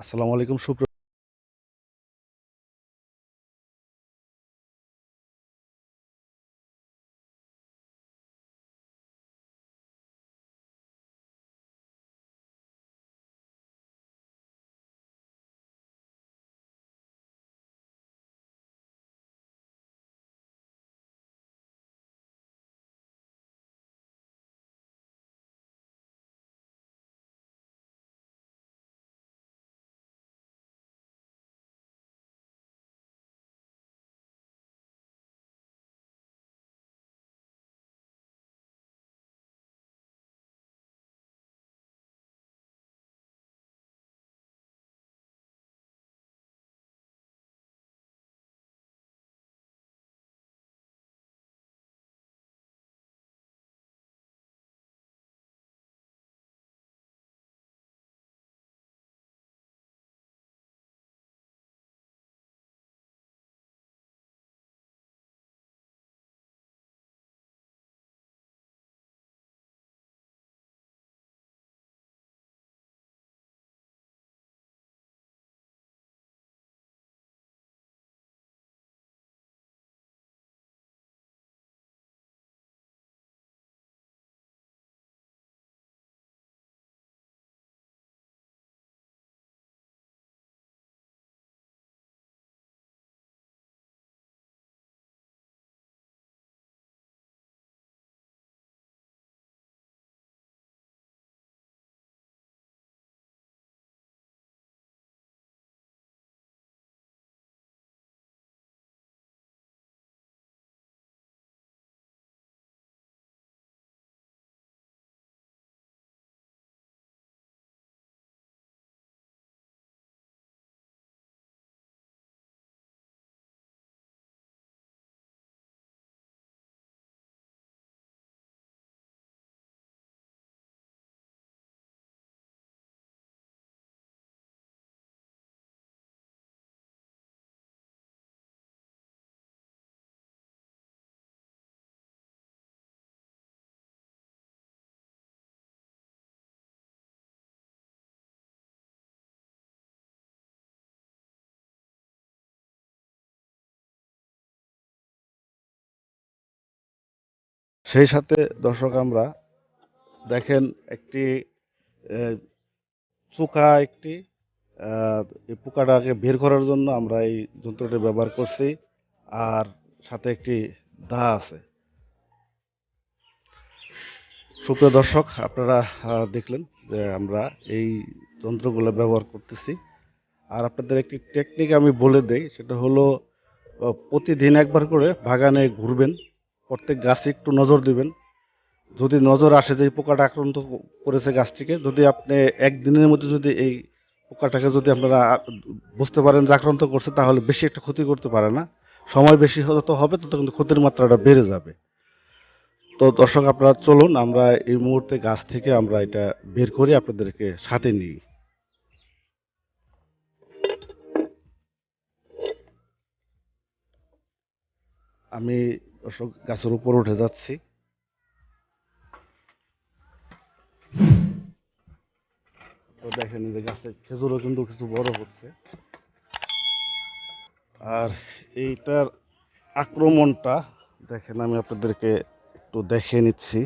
আসসালামু আলাইকুম সুপ্রিয় সেই সাথে, দর্শক আমরা দেখেন একটি চোকা একটি এই পোকাটাকে বের করার জন্য আমরা এই যন্ত্রটি ব্যবহার করছি আর সাথে একটি দা আছে। সুপ্রিয় দর্শক, আপনারা দেখলেন যে আমরা এই যন্ত্রগুলো ব্যবহার করতেছি। আর আপনাদের একটি টেকনিক আমি বলে দেই, সেটা হলো প্রতিদিন একবার করে বাগানে ঘুরবেন। প্রত্যেক গাছে একটু নজর দিবেন। যদি নজর আসে যে এই পোকাটা আক্রান্ত করেছে গাছটিকে, যদি আপনি একদিনের মধ্যে যদি এই পোকাটাকে যদি আপনারা বুঝতে পারেন যে আক্রান্ত করছে, তাহলে বেশি একটা ক্ষতি করতে পারে না। সময় বেশি যত হবে তত কিন্তু ক্ষতির মাত্রাটা বেড়ে যাবে। তো দর্শক আপনারা চলুন, আমরা এই মুহূর্তে গাছ থেকে আমরা এটা বের করি আপনাদেরকে সাথে নিই। আমি দর্শক, গাছের উপর উঠে যাচ্ছি। তো দেখেন যে গাছের খেজুরও কিন্তু কিছু বড় হচ্ছে। আর এইটার আক্রমণটা দেখেন, আমি আপনাদেরকে একটু দেখে নিচ্ছি।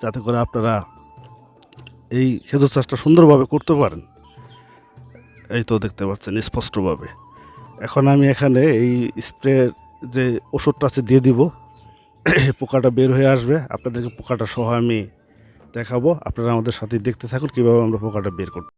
যাতে করে আপনারা এই খেজুর চাষটা সুন্দরভাবে করতে পারেন। এই তো দেখতে পাচ্ছেন, স্পষ্টভাবে। এখন আমি এখানে এই স্প্রে যে ওষুধটা আছে দিয়ে দিব। পোকাটা বের হয়ে আসবে। আপনাদেরকে পোকাটা সহ আমি দেখাবো। আপনারা আমাদের সাথে দেখতে থাকুন কীভাবে আমরা পোকাটা বের করব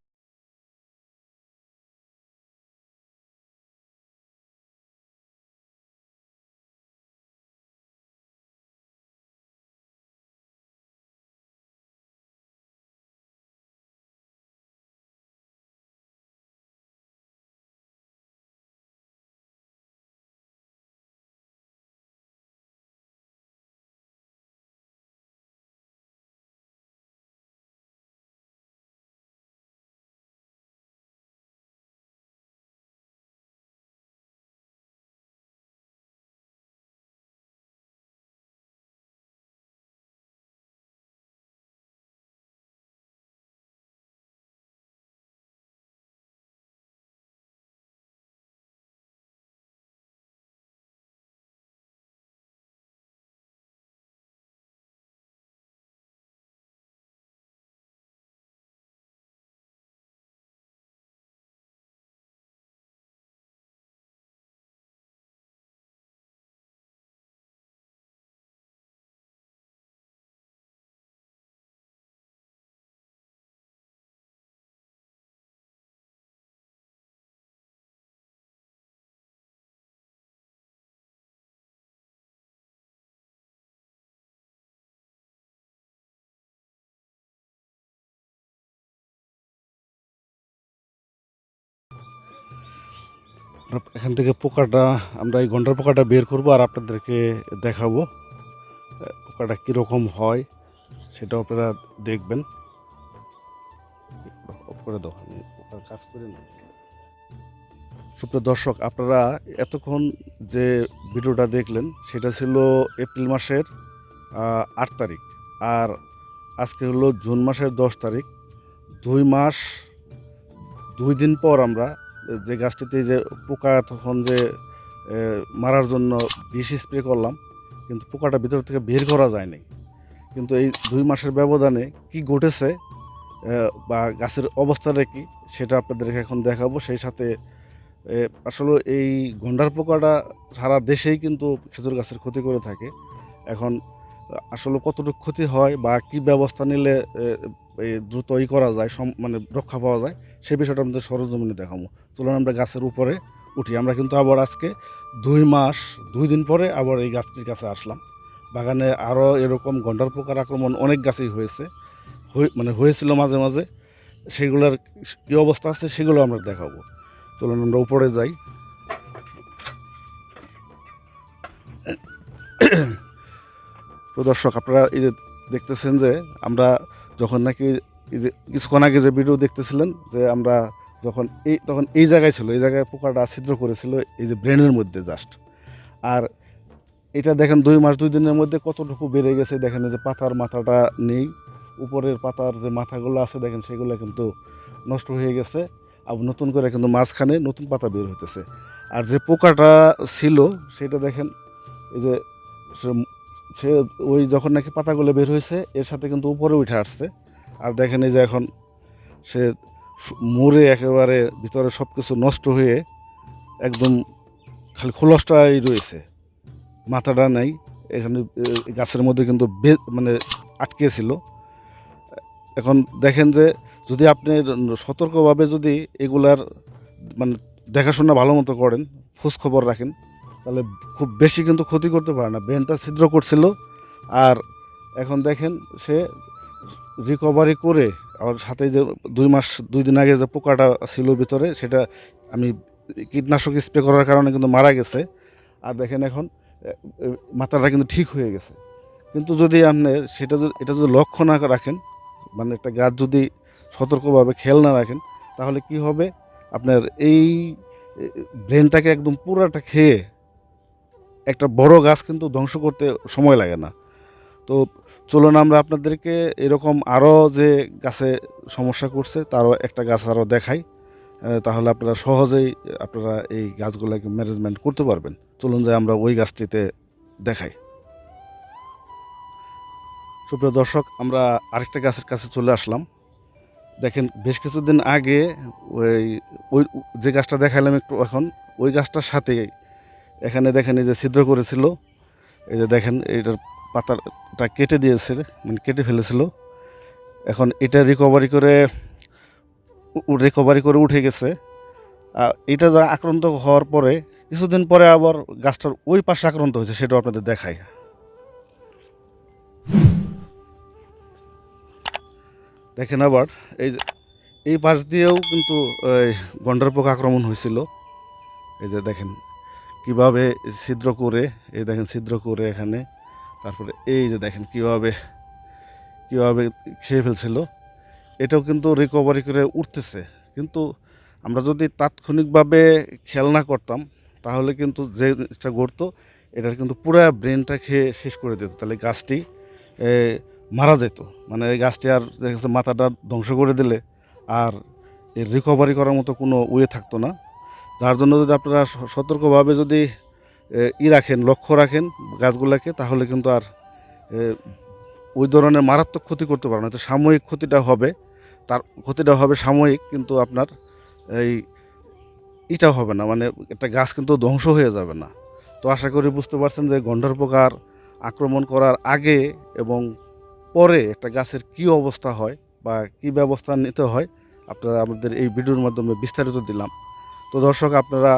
এখান থেকে পোকাটা, আমরা এই গন্ডার পোকাটা বের করব আর আপনাদেরকে দেখাবো পোকাটা কীরকম হয় সেটাও আপনারা দেখবেন। করে দাও কাজ করি সুপ্রিয় দর্শক, আপনারা এতক্ষণ যে ভিডিওটা দেখলেন, সেটা ছিল এপ্রিল মাসের আট তারিখ। আর আজকে হলো জুন মাসের দশ তারিখ। দুই মাস, দুই দিন পর আমরা যে গাছটিতে যে পোকা তখন যে মারার জন্য বিষ স্প্রে করলাম কিন্তু পোকাটা ভিতর থেকে বের করা যায়নি। কিন্তু এই দুই মাসের ব্যবধানে কি ঘটেছে বা গাছের অবস্থাটা কি সেটা আপনাদেরকে এখন দেখাবো। সেই সাথে আসলে এই গন্ডার পোকাটা সারা দেশেই কিন্তু খেজুর গাছের ক্ষতি করে থাকে। এখন আসলে কতটুকু ক্ষতি হয় বা কি ব্যবস্থা নিলে এ, এ, দ্রুত ই করা যায় মানে রক্ষা পাওয়া যায় সেই বিষয়টা আমাদের সরজমিনে দেখাবো। চলুন আমরা গাছের উপরে উঠি। আমরা কিন্তু আবার আজকে দুই মাস, দুই দিন পরে আবার এই গাছটির কাছে আসলাম। বাগানে আরও এরকম গন্ডার পোকার আক্রমণ অনেক গাছেই হয়েছে। হয়ে- মানে হয়েছিল মাঝে মাঝে। সেগুলোর কী অবস্থা আছে সেগুলো আমরা দেখাবো। চলুন আমরা উপরে যাই। তো দর্শক, আপনারা এই যে দেখতেছেন যে আমরা যখন নাকি এই যে কিছুক্ষণ আগে যে ভিডিও দেখতেছিলেন যে আমরা যখন এই, তখন এই জায়গায় ছিল, এই জায়গায় পোকাটা ছিদ্র করেছিল, এই যে ব্রেনের মধ্যে জাস্ট আর এটা দেখেন দুই মাস, দুই দিনের মধ্যে কতটুকু বেড়ে গেছে, দেখেন যে পাতার মাথাটা নেই, উপরের পাতার যে মাথাগুলো আছে, দেখেন সেগুলো কিন্তু নষ্ট হয়ে গেছে আর নতুন করে কিন্তু মাঝখানে নতুন পাতা বের হইতেছে। আর যে পোকাটা ছিল, সেটা দেখেন এই যে সে ওই যখন নাকি পাতাগুলো বের হয়েছে এর সাথে কিন্তু উপরে উঠে আসছে। আর দেখেন এই যে এখন সে মরে একেবারে ভিতরে সব কিছু নষ্ট হয়ে একদম খালি খোলসটাই রয়েছে। মাথাটা নাই, এখানে গাছের মধ্যে কিন্তু মানে আটকে ছিল। এখন দেখেন যে যদি আপনি সতর্কভাবে যদি এগুলার মানে দেখাশোনা ভালো মতো করেন, খোঁজ খবর রাখেন, তাহলে খুব বেশি কিন্তু ক্ষতি করতে পারে না। ব্রেনটা ছিদ্র করছিল, আর এখন দেখেন সে রিকভারি করে আর সাথে যে দুই মাস, দুই দিন আগে যে পোকাটা ছিল ভিতরে, সেটা আমি কীটনাশক স্প্রে করার কারণে কিন্তু মারা গেছে। আর দেখেন এখন মাথাটা কিন্তু ঠিক হয়ে গেছে। কিন্তু যদি আপনি সেটা যদি, এটা যদি লক্ষ্য না রাখেন মানে একটা গাছ যদি সতর্কভাবে খেয়াল না রাখেন, তাহলে কি হবে? আপনার এই ব্রেনটাকে একদম পুরাটা খেয়ে একটা বড় গাছ কিন্তু ধ্বংস করতে সময় লাগে না। তো চলুন আমরা আপনাদেরকে এরকম আরও যে গাছে সমস্যা করছে, তারও একটা গাছ আরও দেখাই। তাহলে আপনারা সহজেই আপনারা এই গাছগুলোকে ম্যানেজমেন্ট করতে পারবেন। চলুন যে আমরা ওই গাছটিতে দেখাই। সুপ্রিয় দর্শক, আমরা আরেকটা গাছের কাছে চলে আসলাম। দেখেন, বেশ কিছুদিন আগে ওই ওই যে গাছটা দেখালাম একটু এখন, ওই গাছটার সাথে এখানে দেখেন এই যে ছিদ্র করেছিল। এই যে দেখেন এটার পাতাটা কেটে দিয়েছে মানে কেটে ফেলেছিল। এখন এটা রিকভারি করে রিকভারি করে উঠে গেছে। এটা যা আক্রান্ত হওয়ার পরে, কিছুদিন পরে আবার গাছটার ওই পাশে আক্রান্ত হয়েছে, সেটাও আপনাদের দেখাই। দেখেন আবার, এই এই পাশ দিয়েও কিন্তু গন্ডার পোকা আক্রমণ হয়েছিল। এই যে দেখেন, কীভাবে ছিদ্র করে, এই দেখেন ছিদ্র করে এখানে। তারপরে এই যে দেখেন কীভাবে কীভাবে খেয়ে ফেলছিল। এটাও কিন্তু রিকভারি করে উঠতেছে। কিন্তু আমরা যদি তাৎক্ষণিকভাবে খেয়াল না করতাম, তাহলে কিন্তু যে জিনিসটা ঘটতো, এটার কিন্তু পুরো ব্রেনটা খেয়ে শেষ করে দিত। তাহলে গাছটি মারা যেত। মানে গাছটি আর দেখা মাথাটা ধ্বংস করে দিলে আর এর রিকভারি করার মতো কোনো ওয়ে থাকতো না। যার জন্য যদি আপনারা সতর্কভাবে যদি ই রাখেন, লক্ষ্য রাখেন গাছগুলোকে, তাহলে কিন্তু আর ওই ধরনের মারাত্মক ক্ষতি করতে পারে না। তো সাময়িক ক্ষতিটা হবে, তার ক্ষতিটা হবে সাময়িক, কিন্তু আপনার এই এটা হবে না। মানে একটা গাছ কিন্তু ধ্বংস হয়ে যাবে না। তো আশা করি বুঝতে পারছেন যে গন্ডার পোকার আক্রমণ করার আগে এবং পরে একটা গাছের কি অবস্থা হয় বা কি ব্যবস্থা নিতে হয়, আপনারা আমাদের এই ভিডিওর মাধ্যমে বিস্তারিত দিলাম। তো দর্শক, আপনারা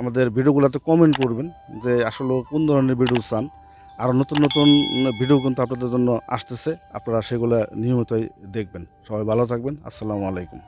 আমাদের ভিডিওগুলোতে কমেন্ট করবেন যে আসলে কোন ধরনের ভিডিও চান। আর নতুন নতুন ভিডিও কিন্তু আপনাদের জন্য আসতেছে, আপনারা সেগুলো নিয়মিতই দেখবেন। সবাই ভালো থাকবেন, আসসালামু আলাইকুম।